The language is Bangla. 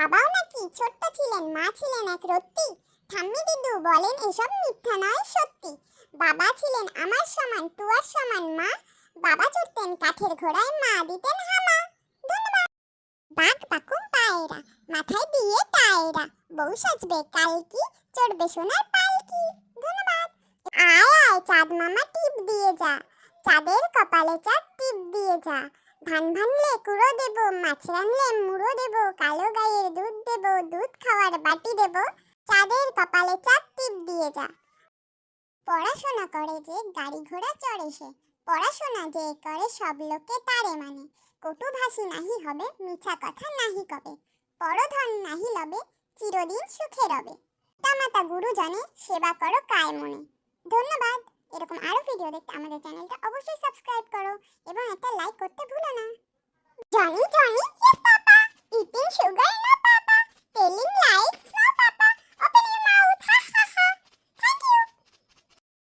বাবাও নাকি ছোট্ট ছিলেন, মা ছিলেন এক রত্তি। ঠাম্মি দিদু বলেন, এসব মিথ্যা নয়, সত্যি। বাবা ছিলেন আমার সমান টুয়ার সমান মা। বাবা চড়তেন কাঠের ঘোড়ায়, মা দিতেন হামা। ধন্যবাদ। বাঘ পাকুম পায়রা, মাথায় দিয়ে টায়রা। বউ সাজবে কালকি, চড়বে সোনার পালকি। ধন্যবাদ। আয় আয়, চাঁদ মামা টিপ দিয়ে যা। চাঁদের কপালে চাঁদ টিপ দিয়ে যা। ধান ভানলে কুড়ো দেব, মাছ রানলে মুড়ো দেব, কালো গায়ের দুধ দেব, দুধ খাওয়ার বাটি দেব, চাঁদের কপালে চাঁদ টিপ দিয়ে যা। পড়াশোনা করে যে গাড়ি ঘোড়া চড়ে সে, পড়াশোনা যে করে সব লোকে তারে মানে। নাহি হবে, মিছা কথা নাহি কবে। পরধন নাহি লবে, চিরদিন সুখে রবে। পিতামাতা গুরুজনে সেবা করো কায় মনে ধন্যবাদ। এরকম আরও ভিডিও দেখতে আমাদের চ্যানেলটা অবশ্যই সাবস্ক্রাইব jolly, jolly, yes.